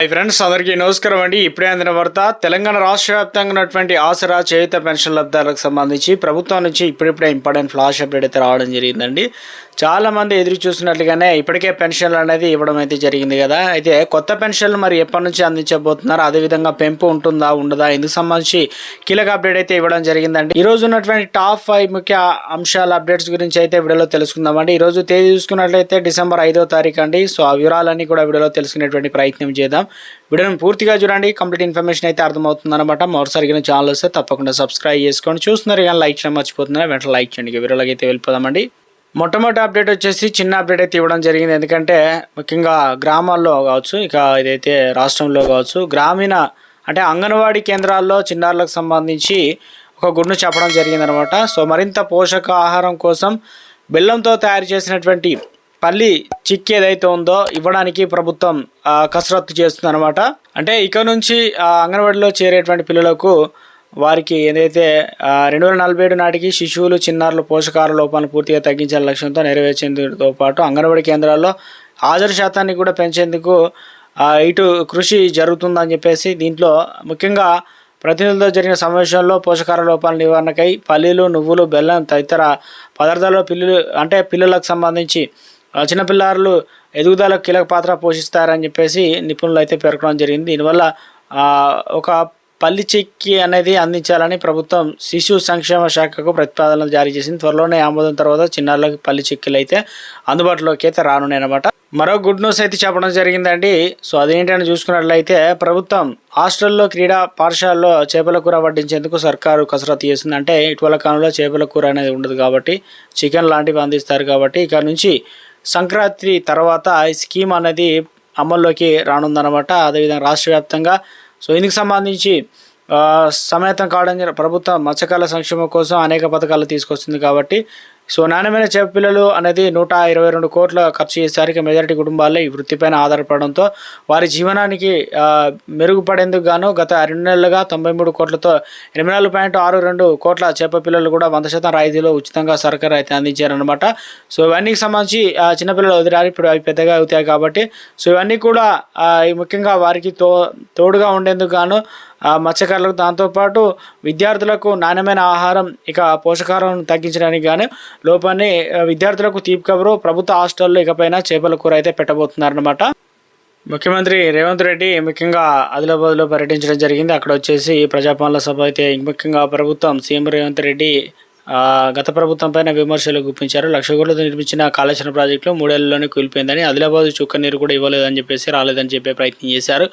Hi friends అందరికీ నమస్కారం అండి. ఇప్పుడే అందిన వార్త తెలంగాణ రాష్ట్ర వ్యాప్తంగా ఉన్నటువంటి ఆసరా చేయుత పెన్షన్ లబ్ధాలకు సంబంధించి ప్రభుత్వం నుంచి ఇప్పుడిప్పుడే ఇంపార్టెంట్ ఫ్లాష్ అప్డేట్ అయితే రావడం జరిగిందండి. చాలా మంది ఎదురు చూసినట్లుగానే ఇప్పటికే పెన్షన్లు అనేది ఇవ్వడం అయితే జరిగింది కదా. అయితే కొత్త పెన్షన్లు మరి ఎప్పటి నుంచి అందించబోతున్నారు? అదేవిధంగా పెంపు ఉంటుందా ఉండదా? ఇందుకు సంబంధించి కీలక అప్డేట్ అయితే ఇవ్వడం జరిగిందండి. ఈ రోజు ఉన్నటువంటి టాప్ ఫైవ్ ముఖ్య అంశాల అప్డేట్స్ గురించి అయితే వీడియోలో తెలుసుకుందామండి. ఈ రోజు తేదీ చూసుకున్నట్లయితే డిసెంబర్ ఐదో తారీఖు అండి. సో ఆ వివరాలన్నీ కూడా వీడియోలో తెలుసుకునేటువంటి ప్రయత్నం చేద్దాం. వీడియోని పూర్తిగా చూడండి. కంప్లీట్ ఇన్ఫర్మేషన్ అయితే అర్థమవుతుంది అనమాట మరోసారి ఛానల్ వస్తే తప్పకుండా సబ్స్క్రైబ్ చేసుకోండి. చూస్తున్నారు కానీ లైక్ చేయడం మర్చిపోతున్నారు? వెంటనే లైక్ చేయండి. వీడియోలోకి అయితే వెళ్ళిపోదామండి. మొట్టమొదటి అప్డేట్ వచ్చేసి చిన్న అప్డేట్ అయితే ఇవ్వడం జరిగింది. ఎందుకంటే ముఖ్యంగా గ్రామాల్లో కావచ్చు ఇక ఇదైతే రాష్ట్రంలో కావచ్చు గ్రామీణ అంటే అంగన్వాడీ కేంద్రాల్లో చిన్నారులకు సంబంధించి ఒక గుడ్ను చెప్పడం జరిగిందనమాట సో మరింత పోషకాహారం కోసం బెల్లంతో తయారు చేసినటువంటి పల్లి చిక్కి ఏదైతే ఉందో ఇవ్వడానికి ప్రభుత్వం కసరత్తు చేస్తుంది అనమాట అంటే ఇక నుంచి అంగన్వాడీలో చేరేటువంటి పిల్లలకు వారికి ఏదైతే రెండు వేల నలభై ఏడు నాటికి శిశువులు చిన్నారులు పోషకాహార లోపాలను పూర్తిగా తగ్గించే లక్ష్యంతో నెరవేర్చేందుతో పాటు అంగన్వాడీ కేంద్రాల్లో హాజరు శాతాన్ని కూడా పెంచేందుకు ఇటు కృషి జరుగుతుందని చెప్పేసి దీంట్లో ముఖ్యంగా ప్రతినిధులతో జరిగిన సమావేశంలో పోషకాహార లోపాల నివారణకై పల్లీలు నువ్వులు బెల్లం తదితర పదార్థాల్లో పిల్లలు అంటే పిల్లలకు సంబంధించి చిన్నపిల్లలు ఎదుగుదలకు కీలక పాత్ర పోషిస్తారని చెప్పేసి నిపుణులు అయితే పేర్కొనడం జరిగింది. దీనివల్ల ఒక పల్లి చెక్కి అనేది అందించాలని ప్రభుత్వం శిశు సంక్షేమ శాఖకు ప్రతిపాదనలు జారీ చేసింది. త్వరలోనే ఆమోదం తర్వాత చిన్నారులకు పల్లి చెక్కీలు అయితే అందుబాటులోకి అయితే రానున్నాయి అనమాట మరో గుడ్ న్యూస్ అయితే చెప్పడం జరిగిందండి. సో అదేంటని చూసుకున్నట్లయితే ప్రభుత్వం హాస్టల్లో క్రీడా పాఠశాలలో చేపల కూర వడ్డించేందుకు సర్కారు కసరత్తు చేస్తుంది. అంటే ఇటీవల కాలంలో చేపల కూర అనేది ఉండదు కాబట్టి చికెన్ లాంటివి అందిస్తారు కాబట్టి ఇక నుంచి సంక్రాంతి తర్వాత ఈ స్కీమ్ అనేది అమల్లోకి రానుందనమాట అదేవిధంగా రాష్ట్ర వ్యాప్తంగా. సో ఇందుకు సంబంధించి సమేతం కావడం ప్రభుత్వం మత్స్యకారుల సంక్షేమం కోసం అనేక పథకాలు తీసుకొస్తుంది కాబట్టి సో నాణ్యమైన చేప పిల్లలు అనేది నూట ఇరవై రెండు కోట్ల ఖర్చు చేశారు ఇక మెజారిటీ కుటుంబాల్లో ఈ వృత్తిపైన ఆధారపడడంతో వారి జీవనానికి మెరుగుపడేందుకు గాను గత రెండు నెలలుగా తొంభై మూడు కోట్లతో ఎనిమిది నాలుగు పాయింట్ ఆరు రెండు కోట్ల చేప పిల్లలు కూడా వంద శాతం రాయితీలో ఉచితంగా సర్కారు అయితే అందించారనమాట సో ఇవన్నీ సంబంధించి చిన్నపిల్లలు వదిలారు ఇప్పుడు అవి పెద్దగా అవుతాయి కాబట్టి సో ఇవన్నీ కూడా ముఖ్యంగా వారికి తో తోడుగా ఉండేందుకు గాను మత్స్యకారులకు దాంతోపాటు విద్యార్థులకు నాణ్యమైన ఆహారం ఇక పోషకాహారం తగ్గించడానికి గాను లోపాన్ని విద్యార్థులకు తీపి కబురు ప్రభుత్వ హాస్టల్లో ఇకపైన చేపల కూర అయితే పెట్టబోతున్నారనమాట ముఖ్యమంత్రి రేవంత్ రెడ్డి ముఖ్యంగా ఆదిలాబాద్లో పర్యటించడం జరిగింది. అక్కడ వచ్చేసి ప్రజాపాలన సభ అయితే ముఖ్యంగా ప్రభుత్వం సీఎం రేవంత్ రెడ్డి గత ప్రభుత్వం పైన విమర్శలు గుప్పించారు. లక్ష కోట్లతో నిర్మించిన కాళేశ్వరం ప్రాజెక్టులో మూడేళ్ళలోనే కూలిపోయిందని ఆదిలాబాద్ చుక్క నీరు కూడా ఇవ్వలేదని చెప్పేసి రాలేదని చెప్పే ప్రయత్నం చేశారు.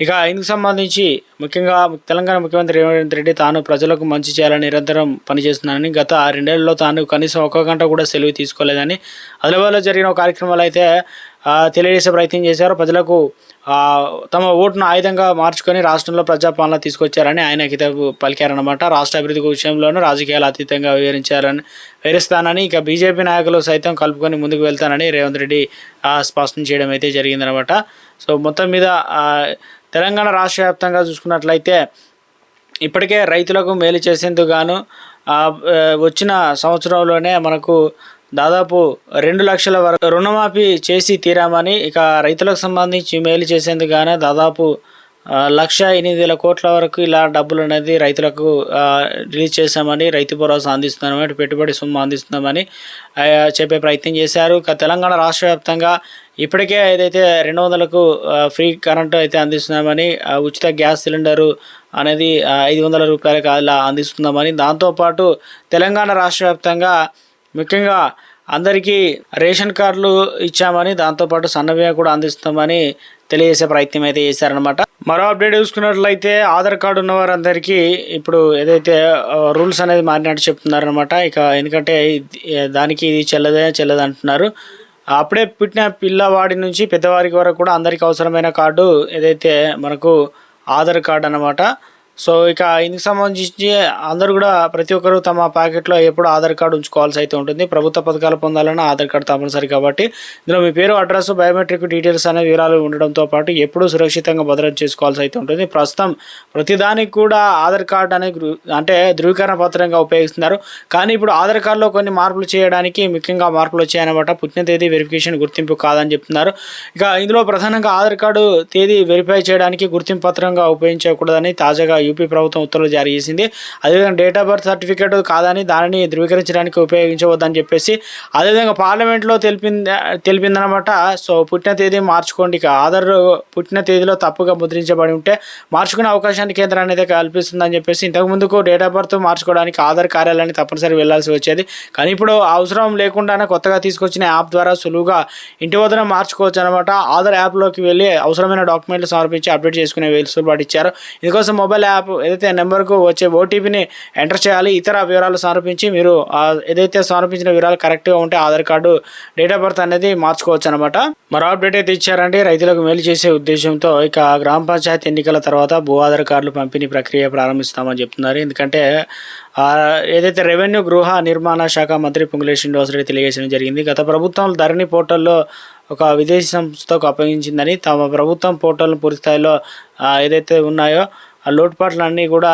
ఇక ఇందుకు సంబంధించి ముఖ్యంగా తెలంగాణ ముఖ్యమంత్రి రేవంత్ రెడ్డి తాను ప్రజలకు మంచి చేయాలని నిరంతరం పనిచేస్తున్నానని గత రెండేళ్ళలో తాను కనీసం ఒక గంట కూడా సెలవు తీసుకోలేదని ఆదిలాబాద్లో జరిగిన కార్యక్రమాలు అయితే తెలియజేసే ప్రయత్నం చేశారు. ప్రజలకు తమ ఓటును ఆయుధంగా మార్చుకొని రాష్ట్రంలో ప్రజాపాలన తీసుకొచ్చారని ఆయన కితాబు పలికారనమాట రాష్ట్ర అభివృద్ధి విషయంలోనూ రాజకీయాలు అతీతంగా వివరించారని వివరిస్తానని ఇక బీజేపీ నాయకులు సైతం కలుపుకొని ముందుకు వెళ్తానని రేవంత్ రెడ్డి స్పష్టం చేయడం అయితే జరిగిందనమాట సో మొత్తం మీద తెలంగాణ రాష్ట్ర వ్యాప్తంగా చూసుకున్నట్లయితే ఇప్పటికే రైతులకు మేలు చేసేందుకు గాను వచ్చిన సంవత్సరంలోనే మనకు దాదాపు రెండు లక్షల వరకు రుణమాఫీ చేసి తీరామని ఇక రైతులకు సంబంధించి మేలు చేసేందుకు గాను దాదాపు లక్ష ఎనిమిది వేల కోట్ల వరకు ఇలా డబ్బులు అనేది రైతులకు రిలీజ్ చేశామని రైతు భరోసా అందిస్తున్నామని పెట్టుబడి సొమ్ము అందిస్తున్నామని చెప్పే ప్రయత్నం చేశారు. తెలంగాణ రాష్ట్ర వ్యాప్తంగా ఇప్పటికే ఏదైతే రెండు వందలకు ఫ్రీ కరెంటు అయితే అందిస్తున్నామని ఉచిత గ్యాస్ సిలిండరు అనేది ఐదు వందల రూపాయలకు అలా అందిస్తున్నామని దాంతోపాటు తెలంగాణ రాష్ట్ర వ్యాప్తంగా ముఖ్యంగా అందరికీ రేషన్ కార్డులు ఇచ్చామని దాంతోపాటు సన్నబియ్యం కూడా అందిస్తామని తెలియజేసే ప్రయత్నం అయితే చేశారనమాట మరో అప్డేట్ చూసుకున్నట్లయితే ఆధార్ కార్డు ఉన్న వారందరికీ ఇప్పుడు ఏదైతే రూల్స్ అనేది మారినట్టు చెప్తున్నారనమాట ఇక ఎందుకంటే దానికి ఇది చెల్లదే చెల్లదు అంటున్నారు. అప్పుడే పుట్టిన పిల్లవాడి నుంచి పెద్దవారికి వరకు కూడా అందరికీ అవసరమైన కార్డు ఏదైతే మనకు ఆధార్ కార్డు అనమాట సో ఇక ఇందుకు సంబంధించి అందరూ కూడా ప్రతి ఒక్కరు తమ ప్యాకెట్లో ఎప్పుడు ఆధార్ కార్డు ఉంచుకోవాల్సి అయితే ఉంటుంది. ప్రభుత్వ పథకాలు పొందాలన్నా ఆధార్ కార్డు తప్పనిసరి కాబట్టి. ఇందులో మీ పేరు అడ్రస్ బయోమెట్రిక్ డీటెయిల్స్ అనే వివరాలు ఉండడంతో పాటు ఎప్పుడూ సురక్షితంగా భద్రత చేసుకోవాల్సి అయితే ఉంటుంది. ప్రస్తుతం ప్రతిదానికి కూడా ఆధార్ కార్డు అనే అంటే ధృవీకరణ పత్రంగా ఉపయోగిస్తున్నారు. కానీ ఇప్పుడు ఆధార్ కార్డులో కొన్ని మార్పులు చేయడానికి ముఖ్యంగా మార్పులు వచ్చాయన్నమాట పుట్టిన తేదీ వెరిఫికేషన్ గుర్తింపు కాదని చెప్తున్నారు. ఇక ఇందులో ప్రధానంగా ఆధార్ కార్డు తేదీ వెరిఫై చేయడానికి గుర్తింపు పత్రంగా ఉపయోగించకూడదని తాజాగా యూపీ ప్రభుత్వం ఉత్తర్వులు జారీ చేసింది. అదేవిధంగా డేట్ ఆఫ్ బర్త్ సర్టిఫికేట్ కాదని దానిని ధృవీకరించడానికి ఉపయోగించవద్దని చెప్పేసి అదేవిధంగా పార్లమెంట్లో తెలిపింది తెలిపిందనమాట సో పుట్టిన తేదీ మార్చుకోండి. ఇక ఆధార్ పుట్టిన తేదీలో తప్పుగా ముద్రించబడి ఉంటే మార్చుకునే అవకాశాన్ని కేంద్రం అనేది కల్పిస్తుందని చెప్పేసి ఇంతకు ముందుకు డేట్ ఆఫ్ బర్త్ మార్చుకోవడానికి ఆధార్ కార్యాలయాన్ని తప్పనిసరి వెళ్ళాల్సి వచ్చేది. కానీ ఇప్పుడు అవసరం లేకుండానే కొత్తగా తీసుకొచ్చిన యాప్ ద్వారా సులువుగా ఇంటి వద్దన మార్చుకోవచ్చు అనమాట ఆధార్ యాప్లోకి వెళ్ళి అవసరమైన డాక్యుమెంట్లు సమర్పించి అప్డేట్ చేసుకునే వెసులుబాటు ఇచ్చారు. ఇందుకోసం మొబైల్ యాప్ యాప్ ఏదైతే నెంబర్కు వచ్చే ఓటీపీని ఎంటర్ చేయాలి ఇతర వివరాలు సమర్పించి మీరు ఏదైతే సమర్పించిన వివరాలు కరెక్ట్గా ఉంటే Aadhaar card date of birth అనేది మార్చుకోవచ్చు అనమాట మరో అప్డేట్ అయితే ఇచ్చారంటే రైతులకు మేలు చేసే ఉద్దేశంతో ఇక గ్రామ పంచాయతీ ఎన్నికల తర్వాత భూ ఆధార్ కార్డులు పంపిణీ ప్రక్రియ ప్రారంభిస్తామని చెప్తున్నారు. ఎందుకంటే ఏదైతే రెవెన్యూ గృహ నిర్మాణ శాఖ మంత్రి పొంగులేటి శ్రీనివాసరెడ్డి తెలియజేయడం జరిగింది. గత ప్రభుత్వం ధరణి పోర్టల్లో ఒక విదేశీ సంస్థకు అప్పగించిందని తమ ప్రభుత్వం పోర్టల్ను పూర్తిస్థాయిలో ఏదైతే ఉన్నాయో ఆ లోటుపాట్లన్నీ కూడా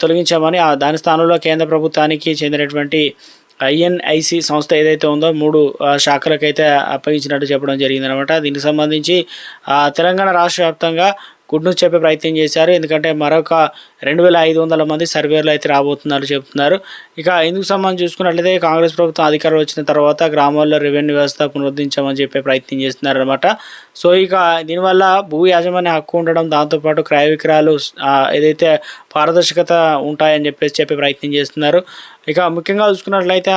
తొలగించామని ఆ దాని స్థానంలో కేంద్ర ప్రభుత్వానికి చెందినటువంటి ఐఎన్ఐసి సంస్థ ఏదైతే ఉందో మూడు శాఖలకైతే అప్పగించినట్టు చెప్పడం జరిగిందనమాట దీనికి సంబంధించి తెలంగాణ రాష్ట్ర వ్యాప్తంగా గుడ్ న్యూస్ చెప్పే ప్రయత్నం చేశారు. ఎందుకంటే మరొక రెండు వేల ఐదు వందల మంది సర్వేలు అయితే రాబోతున్నారు చెప్తున్నారు. ఇక ఇందుకు సంబంధించి చూసుకున్నట్లయితే కాంగ్రెస్ ప్రభుత్వం అధికారం వచ్చిన తర్వాత గ్రామాల్లో రెవెన్యూ వ్యవస్థ పునరుద్ధరించామని చెప్పే ప్రయత్నం చేస్తున్నారు అనమాట సో ఇక దీనివల్ల భూ యాజమాన్య హక్కు ఉండడం దాంతోపాటు క్రయ విక్రయాలు ఏదైతే పారదర్శకత ఉంటాయని చెప్పేసి చెప్పే ప్రయత్నం చేస్తున్నారు. ఇక ముఖ్యంగా చూసుకున్నట్లయితే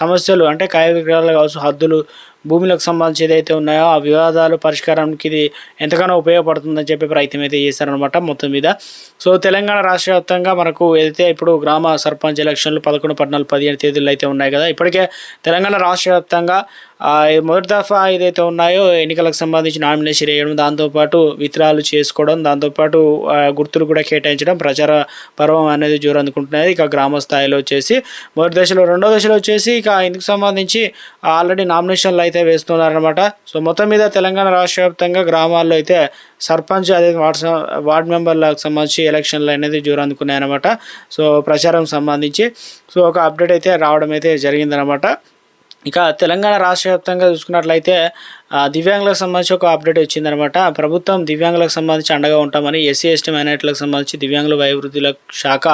సమస్యలు అంటే క్రయ విక్రయాలు కావచ్చు హద్దులు భూములకు సంబంధించి ఏదైతే ఉన్నాయో ఆ వివాదాలు పరిష్కారానికి ఇది ఎంతగానో ఉపయోగపడుతుందని చెప్పి ప్రయత్నం అయితే చేశారనమాట మొత్తం మీద. సో తెలంగాణ రాష్ట్ర వ్యాప్తంగా మనకు ఏదైతే ఇప్పుడు గ్రామ సర్పంచ్ ఎలక్షన్లు పదకొండు పద్నాలుగు పదిహేను తేదీలు అయితే ఉన్నాయి కదా ఇప్పటికే తెలంగాణ రాష్ట్ర వ్యాప్తంగా మొదటి దఫా ఏదైతే ఉన్నాయో ఎన్నికలకు సంబంధించి నామినేషన్ వేయడం దాంతోపాటు విత్రాలు చేసుకోవడం దాంతోపాటు గుర్తులు కూడా కేటాయించడం ప్రచార పర్వం అనేది జోరు అందుకుంటున్నది. ఇక గ్రామ స్థాయిలో వచ్చేసి మొదటి దశలో రెండో దశలో వచ్చేసి ఇక ఇందుకు సంబంధించి ఆల్రెడీ నామినేషన్లు అయితే వేస్తున్నారనమాట సో మొత్తం మీద తెలంగాణ రాష్ట్ర వ్యాప్తంగా గ్రామాల్లో అయితే సర్పంచ్ అదే వార్డ్ వార్డ్ మెంబర్లకు సంబంధించి ఎలక్షన్లు అనేది జోరు అందుకున్నాయన్నమాట. సో ప్రచారం సంబంధించి సో ఒక అప్డేట్ అయితే రావడం అయితే జరిగిందనమాట ఇక తెలంగాణ రాష్ట్ర వ్యాప్తంగా చూసుకున్నట్లయితే దివ్యాంగులకు సంబంధించి ఒక అప్డేట్ వచ్చిందనమాట ప్రభుత్వం దివ్యాంగులకు సంబంధించి అండగా ఉంటామని ఎస్సీ ఎస్టీ మైనార్టీలకు సంబంధించి దివ్యాంగుల వయోవృద్ధుల శాఖ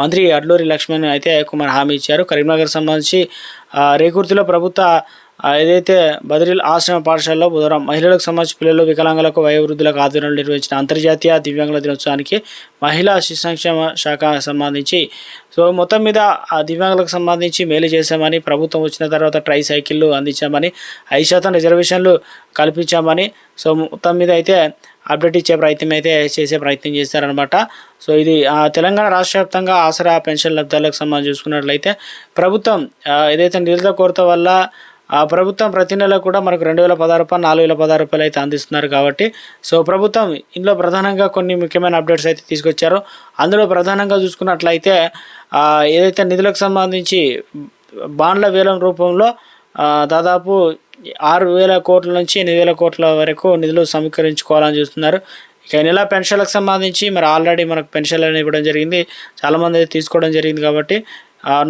మంత్రి అడ్లూరి లక్ష్మణ్ అయితే కుమార్ హామీ ఇచ్చారు. కరీంనగర్ సంబంధించి రేకుర్తిలో ప్రభుత్వ ఏదైతే బదిరిల్ ఆశ్రమ పాఠశాలలో బుధవారం మహిళలకు సంబంధించి పిల్లలు వికలాంగులకు వయోవృద్ధులకు ఆధ్వర్యంలో నిర్వహించిన అంతర్జాతీయ దివ్యాంగుల దినోత్సవానికి మహిళా శిశు సంక్షేమ శాఖ సంబంధించి సో మొత్తం మీద ఆ దివ్యాంగులకు సంబంధించి మేలు చేశామని ప్రభుత్వం వచ్చిన తర్వాత ట్రై సైకిళ్ళు అందించామని ఐదు శాతం రిజర్వేషన్లు కల్పించామని సో మొత్తం మీద అయితే అప్డేట్ ఇచ్చే ప్రయత్నం అయితే చేసే ప్రయత్నం చేశారనమాట సో ఇది తెలంగాణ రాష్ట్ర వ్యాప్తంగా ఆసరా పెన్షన్ లబ్ధాలకు సంబంధించి చూసుకున్నట్లయితే ప్రభుత్వం ఏదైతే నిధుల కొరత వల్ల ఆ ప్రభుత్వం ప్రతి నెల కూడా మనకు రెండు వేల పదహారు రూపాయలు నాలుగు వేల పదహారు రూపాయలు అయితే అందిస్తున్నారు కాబట్టి సో ప్రభుత్వం ఇందులో ప్రధానంగా కొన్ని ముఖ్యమైన అప్డేట్స్ అయితే తీసుకొచ్చారు. అందులో ప్రధానంగా చూసుకున్నట్లయితే ఏదైతే నిధులకు సంబంధించి బాండ్ల వేలం రూపంలో దాదాపు ఆరు వేల కోట్ల నుంచి ఎనిమిది వేల కోట్ల వరకు నిధులు సమీకరించుకోవాలని చూస్తున్నారు. ఇక నెల పెన్షన్లకు సంబంధించి మరి ఆల్రెడీ మనకు పెన్షన్లు అనేవి ఇవ్వడం జరిగింది. చాలామంది అయితే తీసుకోవడం జరిగింది కాబట్టి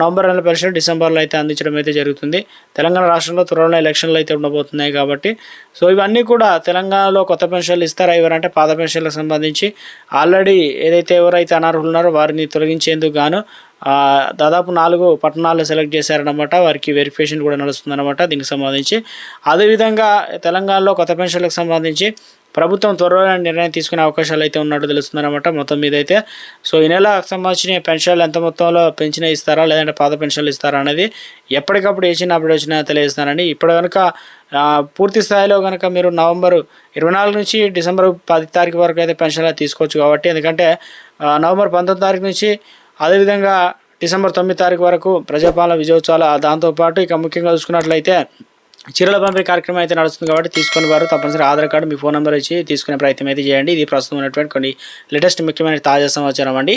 నవంబర్ నెల పెన్షన్ డిసెంబర్లో అయితే అందించడం అయితే జరుగుతుంది. తెలంగాణ రాష్ట్రంలో త్వరలో ఎలక్షన్లు అయితే ఉండబోతున్నాయి కాబట్టి. సో ఇవన్నీ కూడా తెలంగాణలో కొత్త పెన్షన్లు ఇస్తారా ఎవరంటే పాత పెన్షన్లకు సంబంధించి ఆల్రెడీ ఏదైతే ఎవరైతే అనర్హులు ఉన్నారో వారిని తొలగించేందుకు గాను దాదాపు నాలుగు పట్టణాలు సెలెక్ట్ చేశారనమాట వారికి వెరిఫికేషన్ కూడా నడుస్తుందన్నమాట దీనికి సంబంధించి. అదేవిధంగా తెలంగాణలో కొత్త పెన్షన్లకు సంబంధించి ప్రభుత్వం త్వరలో నిర్ణయం తీసుకునే అవకాశాలు అయితే ఉన్నట్టు తెలుస్తుందన్నమాట మొత్తం మీద అయితే. సో ఈ నెలకు సంబంధించిన పెన్షన్లు ఎంత మొత్తంలో పెంచిన ఇస్తారా లేదంటే పాత పెన్షన్లు ఇస్తారా అనేది ఎప్పటికప్పుడు వేసిన అప్పుడు వచ్చినా తెలియజేస్తానండి. ఇప్పుడు కనుక పూర్తి స్థాయిలో కనుక మీరు నవంబర్ ఇరవై నాలుగు నుంచి డిసెంబర్ పది తారీఖు వరకు అయితే పెన్షన్లు తీసుకోవచ్చు కాబట్టి ఎందుకంటే నవంబర్ పంతొమ్మిది తారీఖు నుంచి అదేవిధంగా డిసెంబర్ తొమ్మిది తారీఖు వరకు ప్రజాపాలన విజయోత్సవాలు దాంతోపాటు ఇక ముఖ్యంగా చూసుకున్నట్లయితే చీరల పంపిణీ కార్యక్రమం అయితే నడుస్తుంది కాబట్టి తీసుకునే వారు తప్పనిసరి ఆధార్ కార్డు మీ ఫోన్ నెంబర్ ఇచ్చి తీసుకునే ప్రయత్నం అయితే చేయండి. ఇది ప్రస్తుతం ఉన్నటువంటి కొన్ని లేటెస్ట్ ముఖ్యమైన తాజా సమాచారం అండి.